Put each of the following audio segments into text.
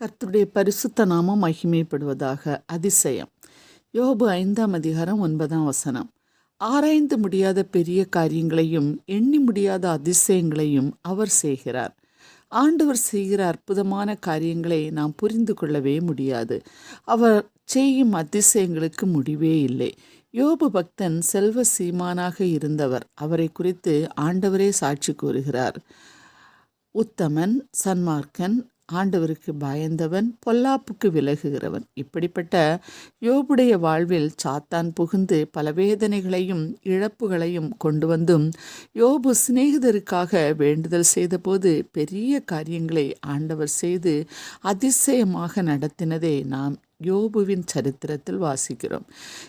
கர்த்தருடைய பரிசுத்த நாமம் மகிமைப்படுவதாக அதிசயம். யோபு ஐந்தாம் அதிகாரம் ஒன்பதாம் வசனம். ஆராய்ந்து முடியாத பெரிய காரியங்களையும் எண்ணி முடியாத அதிசயங்களையும் அவர் செய்கிறார். ஆண்டவர் செய்கிற அற்புதமான காரியங்களை நாம் புரிந்து கொள்ளவே முடியாது. அவர் செய்யும் அதிசயங்களுக்கு முடிவே இல்லை. யோபு பக்தன் செல்வ சீமானாக இருந்தவர். அவரை குறித்து ஆண்டவரே சாட்சி கூறுகிறார். உத்தமன் சன்மார்க்கன் ஆண்டவருக்கு பயந்தவன் பொல்லாப்புக்கு விலகுகிறவன். இப்படிப்பட்ட யோபுடைய வாழ்வில் சாத்தான் புகுந்து பல வேதனைகளையும் இழப்புகளையும் கொண்டு வந்தும் யோபு சிநேகிதருக்காக வேண்டுதல் செய்தபோது பெரிய காரியங்களை ஆண்டவர் செய்து அதிசயமாக நடத்தினதை நாம் யோபுவின் சரித்திரத்தில் வாசிக்கிறோம்.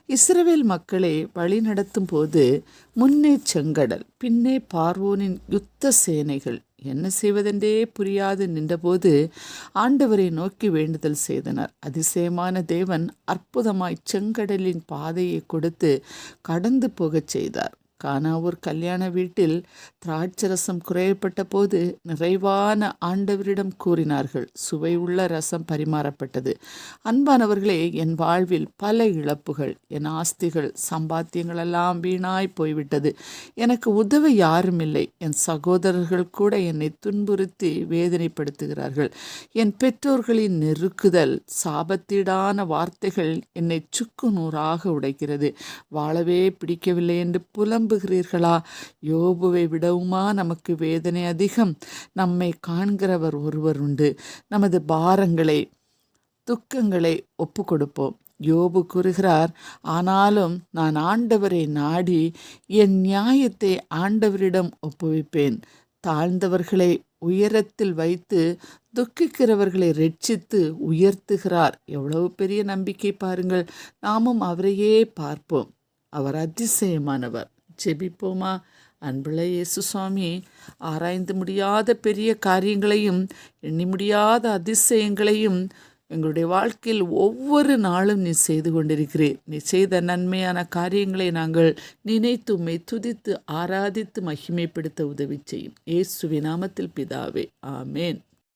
இஸ்ரவேல் மக்களை வழிநடத்தும் போது முன்னே செங்கடல் பின்னே பார்வோனின் யுத்த சேனைகள் என்ன செய்வதென்றே புரியாது நின்றபோது ஆண்டவரை நோக்கி வேண்டுதல் செய்தனர். அதிசயமான தேவன் அற்புதமாய் செங்கடலின் பாதையை கொடுத்து கடந்து போகச் செய்தார். கானாவூர் கல்யாண வீட்டில் திராட்சரசம் குறையப்பட்ட போது நிறைவான ஆண்டவரிடம் கூறினார்கள். சுவை உள்ள ரசம் பரிமாறப்பட்டது. அன்பானவர்களே என் வாழ்வில் பல இழப்புகள் என் ஆஸ்திகள் சம்பாத்தியங்கள் எல்லாம் வீணாய் போய்விட்டது. எனக்கு உதவ யாரும் இல்லை என் சகோதரர்கள் கூட என்னை துன்புறுத்தி வேதனைப்படுத்துகிறார்கள். என் பெற்றோர்களின் நெருக்குதல் சாபத்தீடான வார்த்தைகள் என்னை சுக்கு நூறாக உடைக்கிறது. வாழவே பிடிக்கவில்லை என்று புலம் விரும்புகிறீர்களா? யோபுவை விடவுமா? நமக்கு வேதனை அதிகம். நம்மை காண்கிறவர் ஒருவர் உண்டு. நமது பாரங்களை துக்கங்களை ஒப்பு கொடுப்போம் யோபு கூறுகிறார் ஆனாலும் நான் ஆண்டவரை நாடி என் நியாயத்தை ஆண்டவரிடம் ஒப்புவிப்பேன். தாழ்ந்தவர்களை உயரத்தில் வைத்து துக்கிக்கிறவர்களை ரட்சித்து உயர்த்துகிறார். எவ்வளவு பெரிய நம்பிக்கை பாருங்கள். நாமும் அவரையே பார்ப்போம். அவர் அதிசயமானவர். ஜெபிப்போமா? அன்புள்ள இயேசு சுவாமி ஆராய்ந்து முடியாத பெரிய காரியங்களையும் எண்ணி முடியாத அதிசயங்களையும் எங்களுடைய வாழ்க்கையில் ஒவ்வொரு நாளும் நீ செய்து கொண்டிருக்கிறேன் நீ செய்த நன்மையான காரியங்களை நாங்கள் நினைத்து உம்மை துதித்து ஆராதித்து மகிமைப்படுத்த உதவி செய்யும். இயேசுவின் நாமத்தில் பிதாவே. ஆமேன்.